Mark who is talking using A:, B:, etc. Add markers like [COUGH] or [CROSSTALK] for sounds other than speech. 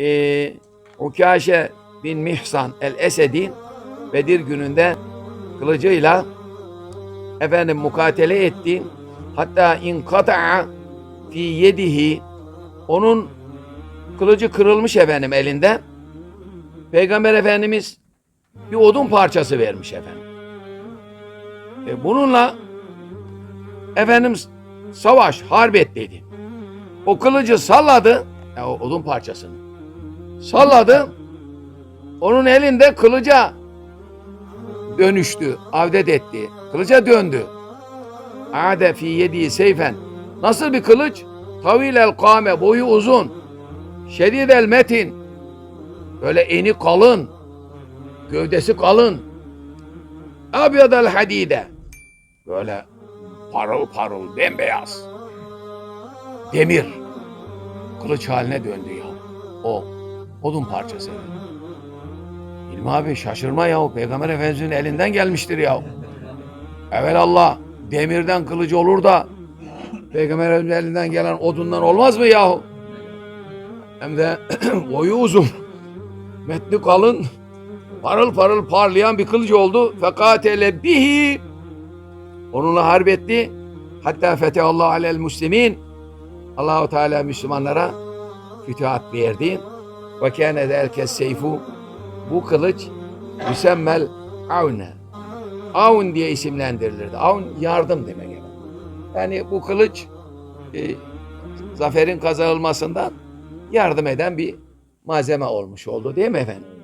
A: e, Ukaşe bin Mihsan el-Esedi Bedir gününde kılıcıyla efendim mukatele etti. Hatta inkata'a fi yedihi onun kılıcı kırılmış efendim elinde. Peygamber Efendimiz bir odun parçası vermiş efendim. E, bununla efendim savaş, harbet dedi. O kılıcı salladı, ya o odun parçasını. Salladı, onun elinde kılıca dönüştü, avdet etti. Kılıca döndü. Ade fi yedi seyfen. Nasıl bir kılıç? Tavil el kame, boyu uzun. Şedid el metin. Böyle eni kalın. Gövdesi kalın. Abyadel hadide. Böyle parıl parıl, bembeyaz. Demir. Kılıç haline döndü ya. O odun parçası. İlmi abi şaşırma ya. Peygamber Efendimiz'in elinden gelmiştir ya. Allah demirden kılıcı olur da Peygamber Efendimiz'in elinden gelen odundan olmaz mı yahu? Hem de [CLEARS THROAT] boyu uzun. Metni kalın. Parıl parıl parlayan bir kılıcı oldu. Fekatele bihi. Onunla harp etti. Hatta fetehallahu alel muslimin. Allahu Teala Müslümanlara fütühat verdi. Ve kâne derkes seyfu. Bu kılıç müsemmel avne. Avun diye isimlendirilirdi. Avun yardım demek. Yani, yani bu kılıç e, zaferin kazanılmasından yardım eden bir malzeme olmuş oldu değil mi efendim?